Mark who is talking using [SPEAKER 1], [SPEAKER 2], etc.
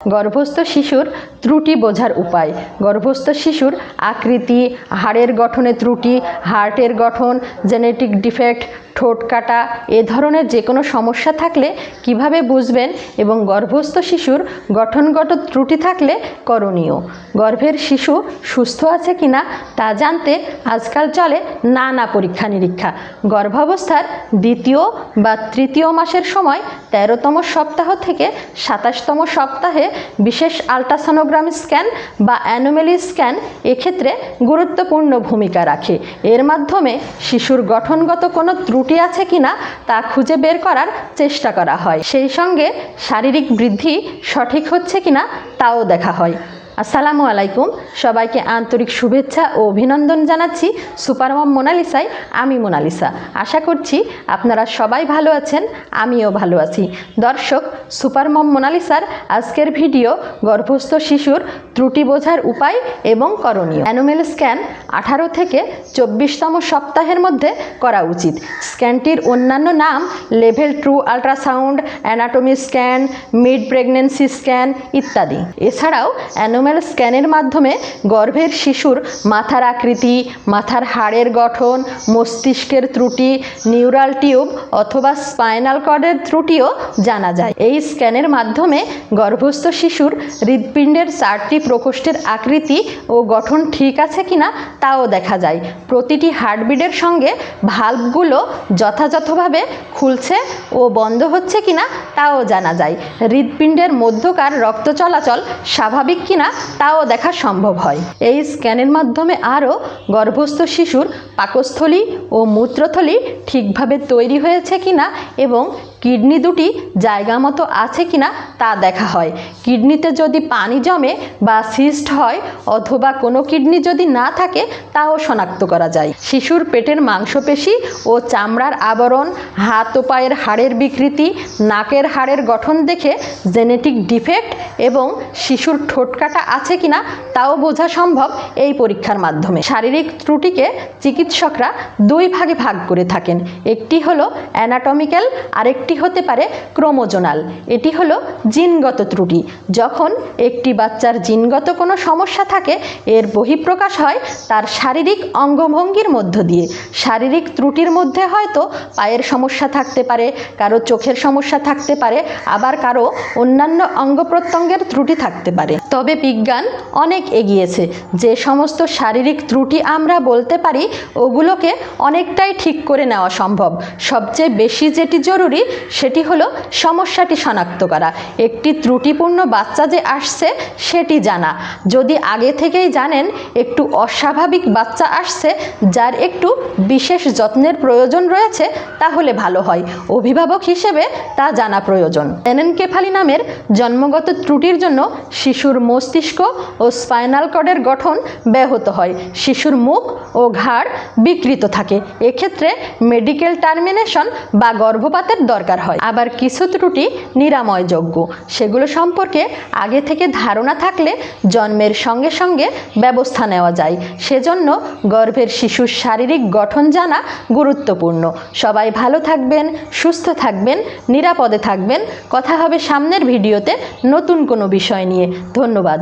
[SPEAKER 1] গর্ভস্থ শিশুর ত্রুটি বোঝার উপায়। গর্ভস্থ শিশুর আকৃতি, হাড়ের গঠনে ত্রুটি, হার্টের গঠন জেনেটিক ডিফেক্ট ঠোঁট কাটা, এ ধরনের যে কোনো সমস্যা থাকলে কীভাবে বুঝবেন এবং গর্ভস্থ শিশুর গঠনগত ত্রুটি থাকলে করণীয়? গর্ভের শিশু সুস্থ আছে কিনা তা জানতে আজকাল চলে নানা পরীক্ষা নিরীক্ষা। গর্ভাবস্থার দ্বিতীয় বা তৃতীয় মাসের সময় তেরোতম সপ্তাহ থেকে সাতাশতম সপ্তাহে বিশেষ আলট্রাসোনোগ্রাম স্ক্যান বা অ্যানোমেলি স্ক্যান এক্ষেত্রে গুরুত্বপূর্ণ ভূমিকা রাখে। এর মাধ্যমে শিশুর গঠনগত কোনো ত্রুটি আছে কিনা তা খুঁজে বের করার চেষ্টা করা হয়। সেই সঙ্গে শারীরিক বৃদ্ধি সঠিক হচ্ছে কিনা তাও দেখা হয়। আসসালামু আলাইকুম। সবাইকে আন্তরিক শুভেচ্ছা ও অভিনন্দন জানাচ্ছি সুপারমম মোনালিসায় আমি মোনালিসা। আশা করছি আপনারা সবাই ভালো আছেন, আমিও ভালো আছি। দর্শক সুপারমম মোনালিসার আজকের ভিডিও গর্ভস্থ শিশুর ত্রুটি বোঝার উপায় এবং করণীয়। অ্যানোমেল স্ক্যান আঠারো থেকে চব্বিশতম সপ্তাহের মধ্যে করা উচিত। স্ক্যানটির অন্যান্য নাম level two ultrasound, anatomy scan, mid pregnancy scan ইত্যাদি। এছাড়াও অ্যানোমেল স্ক্যানের মাধ্যমে গর্ভের শিশুর মাথার আকৃতি, মাথার হাড়ের গঠন, মস্তিষ্কের ত্রুটি, নিউরাল টিউব অথবা স্পাইনাল কর্ডের ত্রুটিও জানা যায়। এই স্ক্যানের মাধ্যমে গর্ভস্থ শিশুর হৃৎপিণ্ডের চারটি প্রকোষ্ঠের আকৃতি ও গঠন ঠিক আছে কিনা তাও দেখা যায়। প্রতিটি হার্টবিটের সঙ্গে ভাল্বগুলো যথাযথভাবে খুলছে ও বন্ধ হচ্ছে কিনা তাও জানা যায়, হৃৎপিণ্ডের মধ্যকার রক্ত চলাচল স্বাভাবিক কিনা তাও দেখা সম্ভব হয়। এই স্ক্যানের মাধ্যমে আরও গর্ভস্থ শিশুর পাকস্থলী ও মূত্রথলি ঠিকভাবে তৈরি হয়েছে কিনা এবং কিডনি দুটি জায়গা মতো আছে কিনা তা দেখা হয়। কিডনিতে যদি পানি জমে বা সিস্ট হয় অথবা কোনো কিডনি যদি না থাকে তাও শনাক্ত করা যায়। শিশুর পেটের মাংসপেশি ও চামড়ার আবরণ, হাত ও পায়ের হাড়ের বিকৃতি, নাকের হাড়ের গঠন দেখে জেনেটিক ডিফেক্ট এবং শিশুর ঠোঁট কাটা আছে কিনা তাও বোঝা সম্ভব এই পরীক্ষার মাধ্যমে। শারীরিক ত্রুটিকে চিকিৎসকরা দুই ভাগে ভাগ করে থাকেন। একটি হলো অ্যানাটমিক্যাল আরেকটি হতে পারে ক্রোমোজোনাল এটি হলো জিনগত ত্রুটি। যখন একটি বাচ্চার জিনগত কোনো সমস্যা থাকে, এর বহিঃপ্রকাশ হয় তার শারীরিক অঙ্গভঙ্গির মধ্য দিয়ে। শারীরিক ত্রুটির মধ্যে হয়তো পায়ের সমস্যা থাকতে পারে, কারও চোখের সমস্যা থাকতে পারে, আবার কারও অন্যান্য অঙ্গ প্রত্যঙ্গের ত্রুটি থাকতে পারে। তবে বিজ্ঞান অনেক এগিয়েছে। যে সমস্ত শারীরিক ত্রুটি আমরা বলতে পারি, ওগুলোকে অনেকটাই ঠিক করে নেওয়া সম্ভব। সবচেয়ে বেশি যেটি জরুরি, সেটি হলো সমস্যাটি শনাক্ত করা। একটি ত্রুটিপূর্ণ বাচ্চা যে আসছে, সেটি জানা। যদি আগে থেকেই জানেন, একটু অস্বাভাবিক বাচ্চা আসছে, যার একটু বিশেষ যত্নের প্রয়োজন রয়েছে, তাহলে ভালো হয়। অভিভাবক হিসেবে তা জানা প্রয়োজন। এনএনকেফালি নামের জন্মগত ত্রুটির জন্য শিশুর মস্তিষ্ক ও স্পাইনাল কর্ডের গঠন ব্যাহত হয়। শিশুর মুখ ও ঘাড় বিকৃত থাকে। এক্ষেত্রে মেডিকেল টার্মিনেশন বা গর্ভপাতের দরকার হয়। আবার কিছু ত্রুটি নিরাময়যোগ্য। সেগুলো সম্পর্কে আগে থেকে ধারণা থাকলে জন্মের সঙ্গে সঙ্গে ব্যবস্থা নেওয়া যায়। সেজন্য গর্ভের শিশুর শারীরিক গঠন জানা গুরুত্বপূর্ণ। সবাই ভালো থাকবেন, সুস্থ থাকবেন, নিরাপদে থাকবেন। কথা হবে সামনের ভিডিওতে নতুন কোনো বিষয় নিয়ে। ধন্যবাদ।